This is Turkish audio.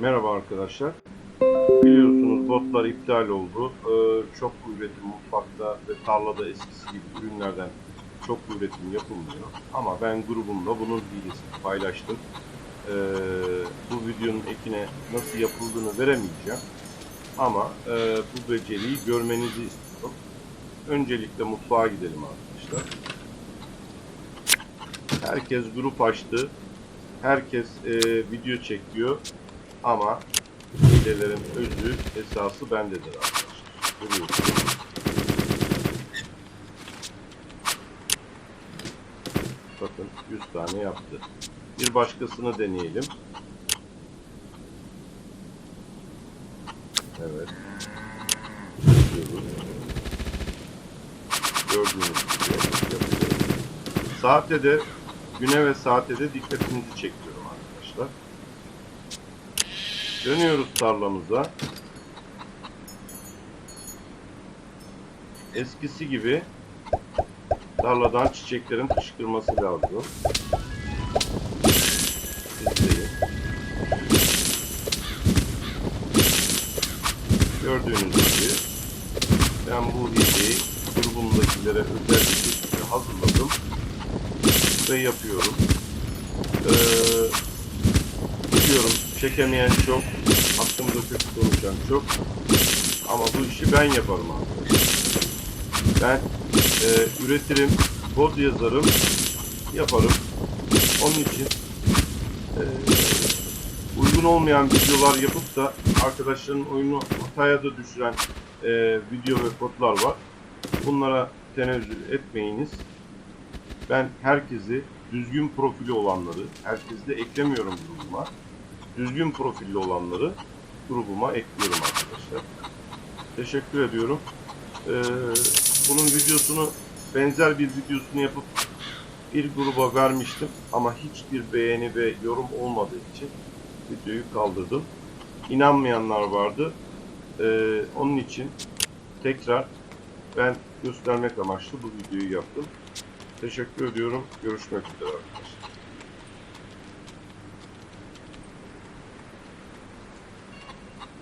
Merhaba arkadaşlar. Biliyorsunuz botlar iptal oldu. Ee, çok üretim mutfakta ve tarlada eskisi gibi ürünlerden çok üretim yapılmıyor. Ama ben grubumla bunun bilgisini paylaştım. Ee, bu videonun ekine nasıl yapıldığını veremeyeceğim. Ama e, bu beceriyi görmenizi istiyorum. Öncelikle mutfağa gidelim arkadaşlar. Herkes grup açtı. Herkes e, video çekiyor. Ama hilelerin özü, esası bendedir arkadaşlar. Görüyorsunuz. Bakın 100 tane yaptı. Bir başkasını deneyelim. Evet. Gördüğünüz gibi yapıyoruz. Saate de güne ve saate de dikkatinizi çekiyorum arkadaşlar. Dönüyoruz tarlamıza. Eskisi gibi tarladan çiçeklerin fışkırması lazım. Gördüğünüz gibi ben bu videoyu grubumdakilere özel bir şekilde hazırladım ve yapıyorum. Ee, biliyorum çekemeyen çok, hakkımda kötü konuşan çok ama bu işi ben yaparım arkadaşlar. Ben e, üretirim, kod yazarım, yaparım. Onun için e, uygun olmayan videolar yapıp da arkadaşların oyunu hataya da düşüren e, video ve kodlar var. Bunlara tenezzül etmeyiniz. Ben herkesi düzgün profili olanları, herkesi de eklemiyorum grubuma. Düzgün profilli olanları grubuma ekliyorum arkadaşlar. Teşekkür ediyorum. Ee, bunun videosunu benzer bir videosunu yapıp bir gruba vermiştim ama hiçbir beğeni ve yorum olmadığı için videoyu kaldırdım. İnanmayanlar vardı. Ee, onun için tekrar ben göstermek amaçlı bu videoyu yaptım. Teşekkür ediyorum. Görüşmek üzere arkadaşlar.